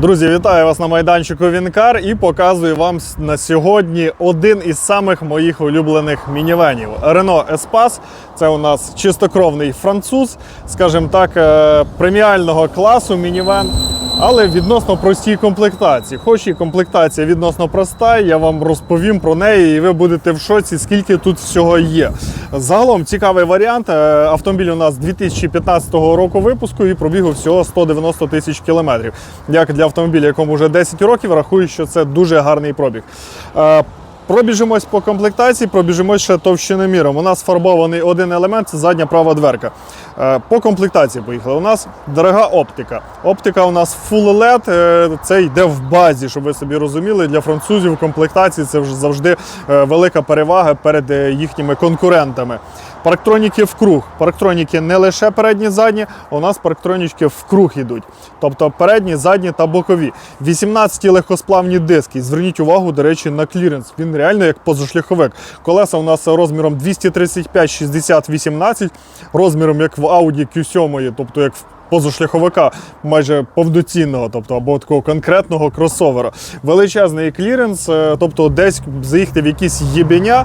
Друзі, вітаю вас на майданчику Вінкар і показую вам на сьогодні один із самих моїх улюблених мінівенів. Рено Еспас. Це у нас чистокровний француз, скажімо так, е, преміального класу мінівен, але відносно простій комплектації. Хоч і комплектація відносно проста, я вам розповім про неї, і ви будете в шоці, скільки тут всього є. Загалом цікавий варіант. Е, Автомобіль у нас 2015 року випуску і пробігу всього 190 тисяч кілометрів. Як для автомобіля, якому вже 10 років, рахую, що це дуже гарний пробіг. Пробіжимось по комплектації, пробіжимось ще товщиноміром. У нас фарбований один елемент це задня права дверка. Е, По комплектації поїхали. У нас дорога оптика. Оптика у нас Full LED, е, це йде в базі, щоб ви собі розуміли. Для французів комплектації це вже завжди е, велика перевага перед їхніми конкурентами. Парктроніки в круг. Парктроніки не лише передні, задні, а у нас парктроніки в круг йдуть. Тобто передні, задні та бокові. 18 легкосплавні диски. Зверніть увагу, до речі, на кліренс. Він реально як позашляховик. Колеса у нас розміром 235 60 18 розміром як в Audi Q7, тобто як в позашляховика майже повноцінного, тобто або такого конкретного кросовера. Величезний кліренс, е, тобто десь заїхати в якісь єбеня,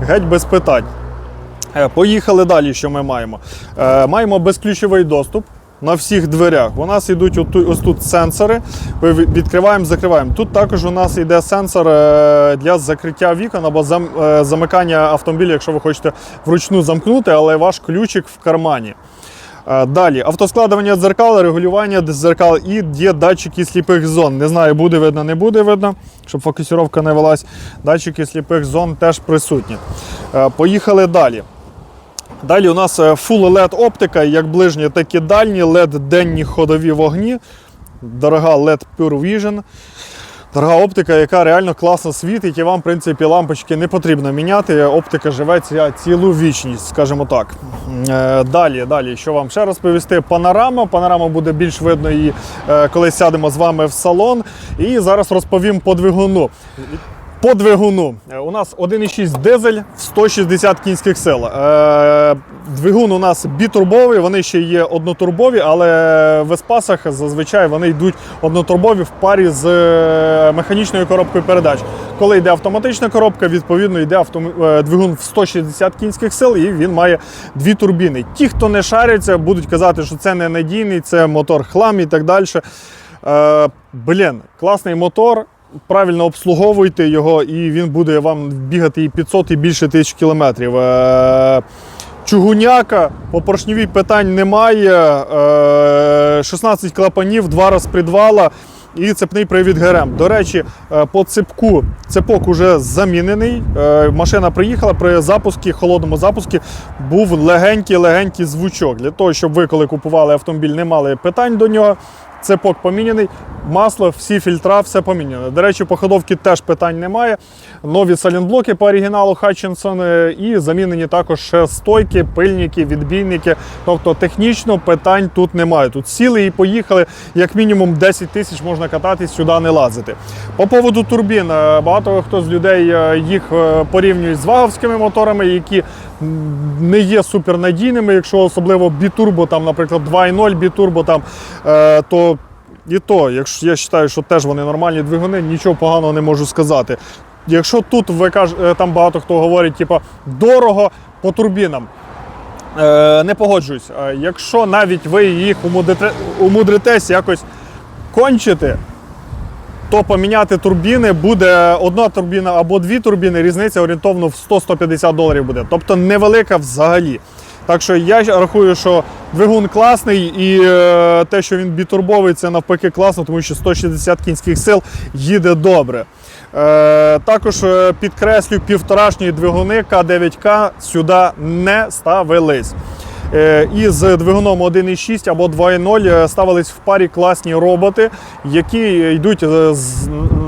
геть без питань. Е, Поїхали далі, що ми маємо. Е, Маємо безключовий доступ. На всіх дверях. У нас йдуть ось тут сенсори. Ми відкриваємо, закриваємо. Тут також у нас йде сенсор е, для закриття вікон або зам- замикання автомобіля, якщо ви хочете вручну замкнути, але ваш ключик в кармані. Далі автоскладування дзеркал, регулювання дзеркал і є датчики сліпих зон. Не знаю, буде видно, не буде видно, щоб фокусировка не велась. Датчики сліпих зон теж присутні. Поїхали далі. Далі у нас е, Full LED оптика, як ближні, так і дальні, LED денні ходові вогні, дорога LED Pure Vision. Дорога оптика, яка реально класно світить, і вам, в принципі, лампочки не потрібно міняти. Оптика живе цілу вічність, скажімо так. Е, Далі, далі, що вам ще розповісти? Панорама. Панорама буде більш видно її, е, коли сядемо з вами в салон. І зараз розповім по двигуну. По двигуну Е, у нас 1,6 дизель в 160 кінських сил. Е, Двигун у нас бітурбовий, вони ще є однотурбові, але в еспасах зазвичай вони йдуть однотурбові в парі з е, механічною коробкою передач. Коли йде автоматична коробка, відповідно йде автом- двигун в 160 кінських сил і він має дві турбіни. Ті, хто не шариться, будуть казати, що це не надійний, це мотор хлам і так далі. Блін, класний мотор. Правильно обслуговуйте його, і він буде вам бігати і 500 і більше тисяч кілометрів. Е, Чугуняка, по поршневій питань немає. Е, 16 клапанів, два розпредвала і цепний привід ГРМ. До речі, е, по цепку цепок уже замінений. Е, Машина приїхала при запуску, холодному запуску був легенький-легенький звучок. Для того, щоб ви, коли купували автомобіль, не мали питань до нього. Цепок поміняний, масло, всі фільтра, все поміняно. До речі, по ходовці теж питань немає. Нові салінблоки по оригіналу Hutchinson е, і замінені також ще стойки, пильники, відбійники. Тобто технічно питань тут немає. Тут сіли і поїхали, як мінімум 10 тисяч можна кататись, сюди не лазити. По поводу турбін, е, багато хто з людей е, їх порівнюють з ваговськими моторами, які не є супернадійними, якщо особливо бітурбо, там, наприклад, 2.0 бітурбо, там, е, то і то, якщо я вважаю, що теж вони нормальні двигуни, нічого поганого не можу сказати. Якщо тут ви каж, е, там багато хто говорить, типу, дорого по турбінам. Е, не погоджуюсь. Е, Якщо навіть ви їх умудрите, умудритесь якось кончити, то поміняти турбіни буде одна турбіна або дві турбіни, різниця орієнтовно в 100-150 доларів буде. Тобто невелика взагалі. Так що я рахую, що двигун класний і е, те, що він бітурбовий, це навпаки класно, тому що 160 кінських сил їде добре. Е, також е, підкреслю, півторашні двигуни К9К сюди не ставились. Е, І з двигуном 1.6 або 2.0 е, ставились в парі класні роботи, які йдуть е,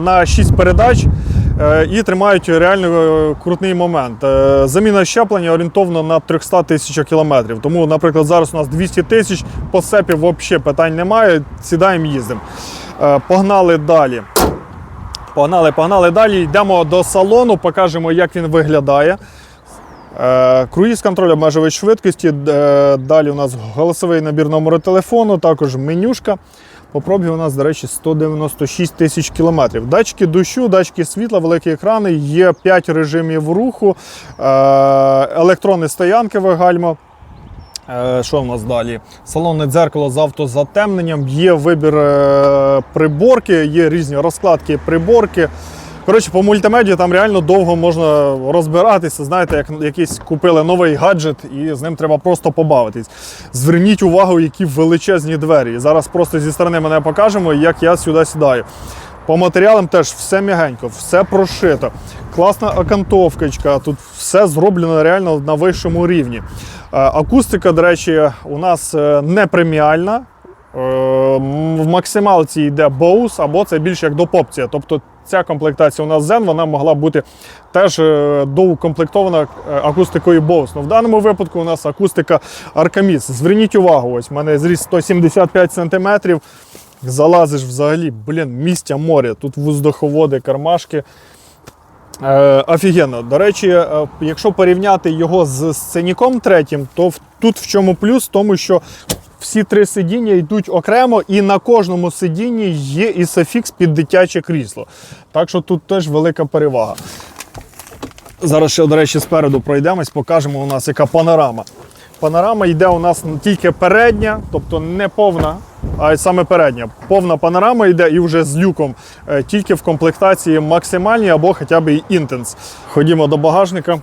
на 6 передач і тримають реально крутний момент. Заміна щеплення орієнтовно на 300 тисяч кілометрів. Тому, наприклад, зараз у нас 200 тисяч, по сепі взагалі питань немає. Сідаємо, їздимо. Погнали далі. Погнали, погнали далі. Йдемо до салону, покажемо, як він виглядає. Е, Круїз контроль обмежувач швидкості. Е, Далі у нас голосовий набір номеру телефону, також менюшка. По пробігу у нас, до речі, 196 тисяч кілометрів. Датчики дощу, датчики світла, великі екрани, є 5 режимів руху, е- електронні стоянки гальмо. Що в нас далі? Салонне дзеркало з автозатемненням, є вибір приборки, є різні розкладки приборки. Коротше, по мультимедії там реально довго можна розбиратися. Знаєте, як якийсь купили новий гаджет і з ним треба просто побавитись. Зверніть увагу, які величезні двері. Зараз просто зі сторони мене покажемо, як я сюди сідаю. По матеріалам теж все м'ягенько, все прошито. Класна окантовкочка, тут все зроблено реально на вищому рівні. Е, Акустика, до речі, у нас е, не преміальна. Е, В максималці йде Bose, або це більше як допопція. Тобто ця комплектація у нас Zen, вона могла бути теж е, доукомплектована е, акустикою Bose. Ну, в даному випадку у нас акустика Arcamis. Зверніть увагу, ось в мене зріст 175 см. Залазиш взагалі, блін, містя море. Тут воздуховоди, кармашки. Е, офігенно. До речі, якщо порівняти його з сценіком третім, то тут в чому плюс? В тому, що всі три сидіння йдуть окремо, і на кожному сидінні є ісофікс під дитяче крісло. Так що тут теж велика перевага. Зараз ще, до речі, спереду пройдемось, покажемо у нас яка панорама. Панорама йде у нас тільки передня, тобто не повна, а саме передня. Повна панорама йде і вже з люком, е, тільки в комплектації максимальній або хоча б і інтенс. Ходімо до багажника.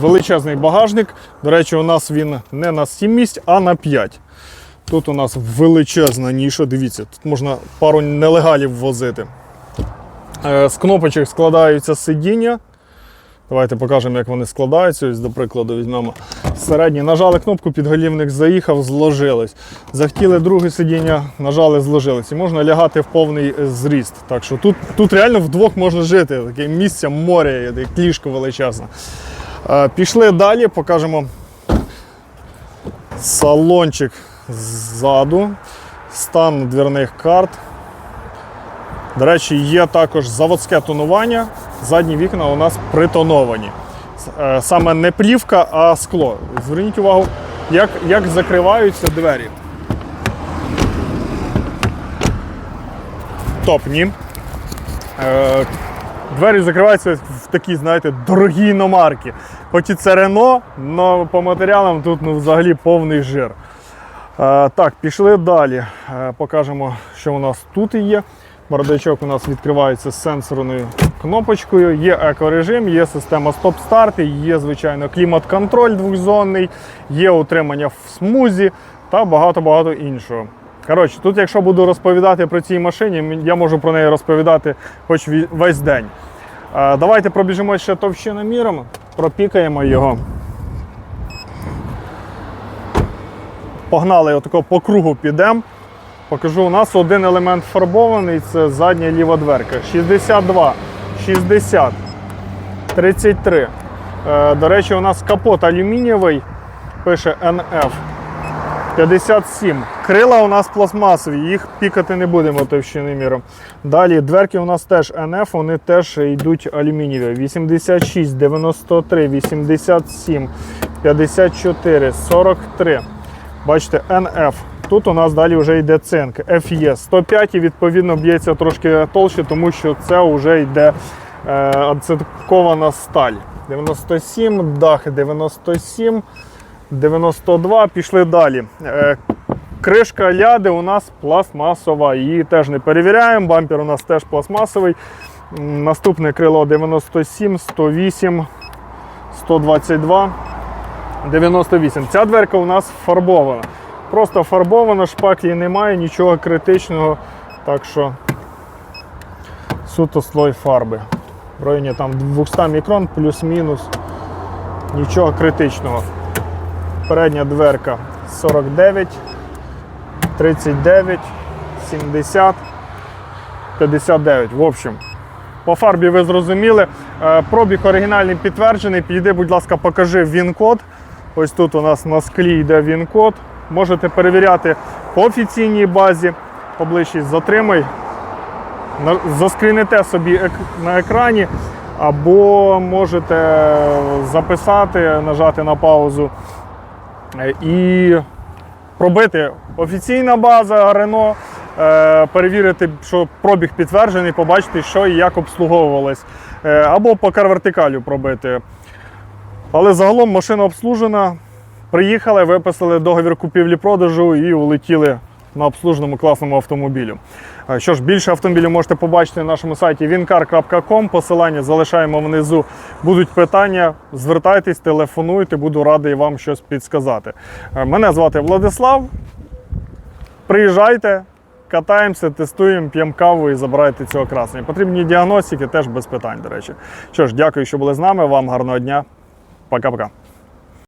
Величезний багажник. До речі, у нас він не на 7 місць, а на 5. Тут у нас величезна ніша. Дивіться, тут можна пару нелегалів возити. Е, З кнопочок складаються сидіння. Давайте покажемо, як вони складаються. Ось, до прикладу, візьмемо середній. Нажали кнопку, підголівник заїхав, зложилось. Захотіли друге сидіння, нажали, зложилось. І можна лягати в повний зріст. Так що тут, тут реально вдвох можна жити. Таке місце, море, є, величезне. Е, Пішли далі, покажемо салончик ззаду, стан дверних карт. До речі, є також заводське тонування. Задні вікна у нас притоновані. Е, Саме не плівка, а скло. Зверніть увагу, як, як закриваються двері. Топні. Двері закриваються в такі, знаєте, дорогі іномарки. Хоч і це Рено, але по матеріалам тут ну, взагалі повний жир. Е, так, пішли далі. Е, покажемо, що у нас тут є. Бардачок у нас відкривається з сенсорною кнопочкою, є екорежим, є система стоп-старт, є, звичайно, клімат-контроль двохзонний, є утримання в смузі та багато-багато іншого. Коротше, тут, якщо буду розповідати про цій машині, я можу про неї розповідати хоч весь день. Давайте пробіжимо ще товщиноміром, пропікаємо його. Погнали отако по кругу підемо. Покажу, у нас один елемент фарбований, це задня ліва дверка. 62, 60, 33. Е, до речі, у нас капот алюмінієвий, пише NF. 57. Крила у нас пластмасові, їх пікати не будемо товщинним міром. Далі дверки у нас теж NF, вони теж йдуть алюмінієві. 86, 93, 87, 54, 43. Бачите, NF. Тут у нас далі вже йде цинк. FE 105 і відповідно б'ється трошки толще, тому що це вже йде е, ацеткована сталь. 97, дах 97, 92, пішли далі. Е, кришка ляди у нас пластмасова, її теж не перевіряємо. Бампер у нас теж пластмасовий. Наступне крило 97, 108, 122. 98. Ця дверка у нас фарбована. Просто фарбована, шпаклі немає, нічого критичного. Так що суто слой фарби. В районі там 200 мікрон, плюс-мінус. Нічого критичного. Передня дверка 49, 39, 70, 59. В общем, по фарбі ви зрозуміли. Е, Пробіг оригінальний підтверджений. Підійди, будь ласка, покажи він-код. Ось тут у нас на склі йде він-код. Можете перевіряти по офіційній базі. Поближче затримай. Заскріните собі на екрані, або можете записати, нажати на паузу е, і пробити офіційна база Renault е, перевірити, що пробіг підтверджений, побачити, що і як обслуговувалось. Е, або по карвертикалю пробити. Але загалом машина обслужена. Приїхали, виписали договір купівлі-продажу і улетіли на обслуженому класному автомобілю. Що ж, більше автомобілів можете побачити на нашому сайті wincar.com. Посилання залишаємо внизу. Будуть питання, звертайтесь, телефонуйте, буду радий вам щось підсказати. Мене звати Владислав. Приїжджайте, катаємося, тестуємо, п'ємо каву і забирайте цього красення. Потрібні діагностики теж без питань, до речі. Що ж, дякую, що були з нами. Вам гарного дня. Пока-пока.